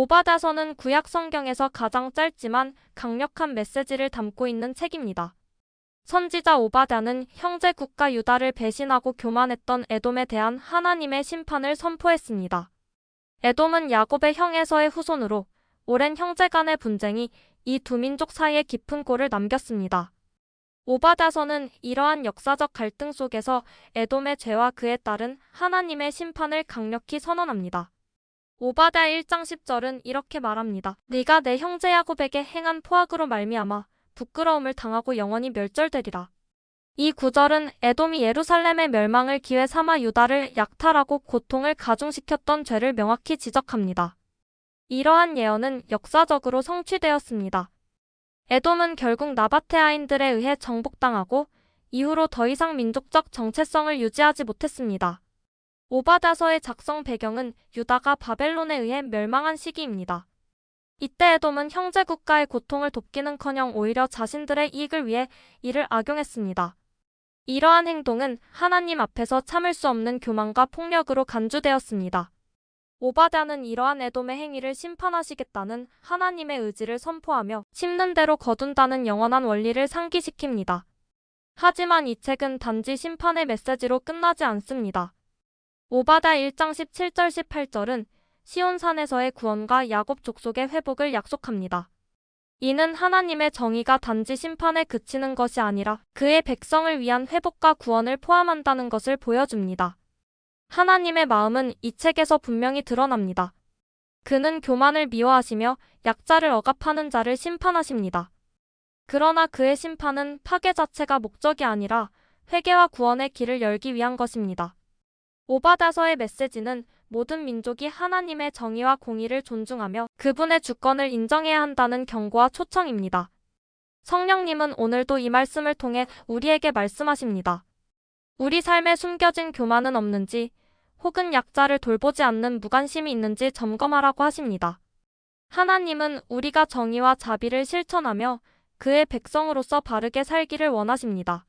오바다서는 구약 성경에서 가장 짧지만 강력한 메시지를 담고 있는 책입니다. 선지자 오바다는 형제 국가 유다를 배신하고 교만했던 에돔에 대한 하나님의 심판을 선포했습니다. 에돔은 야곱의 형에서의 후손으로 오랜 형제 간의 분쟁이 이 두 민족 사이에 깊은 골을 남겼습니다. 오바다서는 이러한 역사적 갈등 속에서 에돔의 죄와 그에 따른 하나님의 심판을 강력히 선언합니다. 오바다 1장 10절은 이렇게 말합니다. 네가 내 형제 야곱에게 행한 포악으로 말미암아 부끄러움을 당하고 영원히 멸절되리라. 이 구절은 에돔이 예루살렘의 멸망을 기회 삼아 유다를 약탈하고 고통을 가중시켰던 죄를 명확히 지적합니다. 이러한 예언은 역사적으로 성취되었습니다. 에돔은 결국 나바테아인들에 의해 정복당하고 이후로 더 이상 민족적 정체성을 유지하지 못했습니다. 오바다서의 작성 배경은 유다가 바벨론에 의해 멸망한 시기입니다. 이때 에돔은 형제 국가의 고통을 돕기는커녕 오히려 자신들의 이익을 위해 이를 악용했습니다. 이러한 행동은 하나님 앞에서 참을 수 없는 교만과 폭력으로 간주되었습니다. 오바다는 이러한 에돔의 행위를 심판하시겠다는 하나님의 의지를 선포하며 심는 대로 거둔다는 영원한 원리를 상기시킵니다. 하지만 이 책은 단지 심판의 메시지로 끝나지 않습니다. 오바다 1장 17절 18절은 시온산에서의 구원과 야곱 족속의 회복을 약속합니다. 이는 하나님의 정의가 단지 심판에 그치는 것이 아니라 그의 백성을 위한 회복과 구원을 포함한다는 것을 보여줍니다. 하나님의 마음은 이 책에서 분명히 드러납니다. 그는 교만을 미워하시며 약자를 억압하는 자를 심판하십니다. 그러나 그의 심판은 파괴 자체가 목적이 아니라 회개와 구원의 길을 열기 위한 것입니다. 오바다서의 메시지는 모든 민족이 하나님의 정의와 공의를 존중하며 그분의 주권을 인정해야 한다는 경고와 초청입니다. 성령님은 오늘도 이 말씀을 통해 우리에게 말씀하십니다. 우리 삶에 숨겨진 교만은 없는지 혹은 약자를 돌보지 않는 무관심이 있는지 점검하라고 하십니다. 하나님은 우리가 정의와 자비를 실천하며 그의 백성으로서 바르게 살기를 원하십니다.